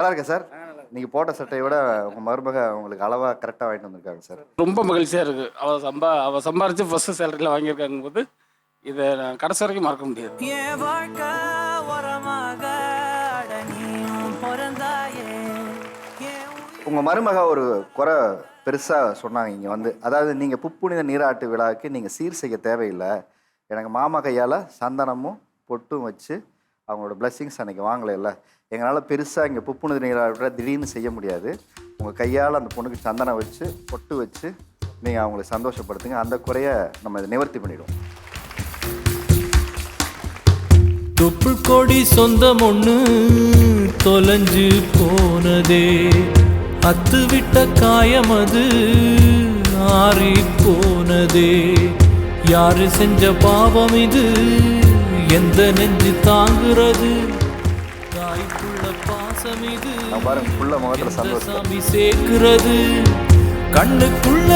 நல்லா இருக்கா சார் நீங்க போட்ட சட்டையை விட உங்க மருமக உங்களுக்கு அளவா கரெக்டா வாங்கிட்டு வந்திருக்காங்க சார். ரொம்ப மகிழ்ச்சியாக இருக்குது அவள் சம்பா அவள் சம்பாரித்து ஃபஸ்ட்டு சேலரியில் வாங்கியிருக்காங்க போது இதை நான் கடைசி வரைக்கும் மறக்க முடியாது. என் வாழ்க்கை உரமாக அட நீயும் பிறந்தாயே என் உயிர் உங்க மருமக ஒரு குறை பெருசா சொன்னாங்க இங்க வந்து. அதாவது நீங்க புப்புனித நீராட்டு விழாவுக்கு நீங்க சீர் செய்ய தேவையில்லை. எனக்கு மாமா கையால சந்தனமும் பொட்டும் வச்சு அவங்களோட blessings அன்னைக்கு வாங்கலைல்ல எங்களால் பெருசாக இங்கே புப்புனித நீராட்டு திடீர்னு செய்ய முடியாது. உங்கள் கையால் அந்த பொண்ணுக்கு சந்தனம் வச்சு பொட்டு வச்சு நீங்கள் அவங்களை சந்தோஷப்படுத்துங்க. அந்த குறைய நம்ம இதை நிவர்த்தி பண்ணிடுவோம். தொப்புள் கொடி சொந்தம் ஒன்று தொலைஞ்சு போனதே. அத்து விட்ட காயம் அது ஆறி போனதே. யாரு செஞ்ச பாவம் இது? எந்த நெஞ்சு தாங்குறது? தாய்க்குள்ள பாசம் இது. சாமி சேர்க்கிறது? கண்ணுக்குள்ள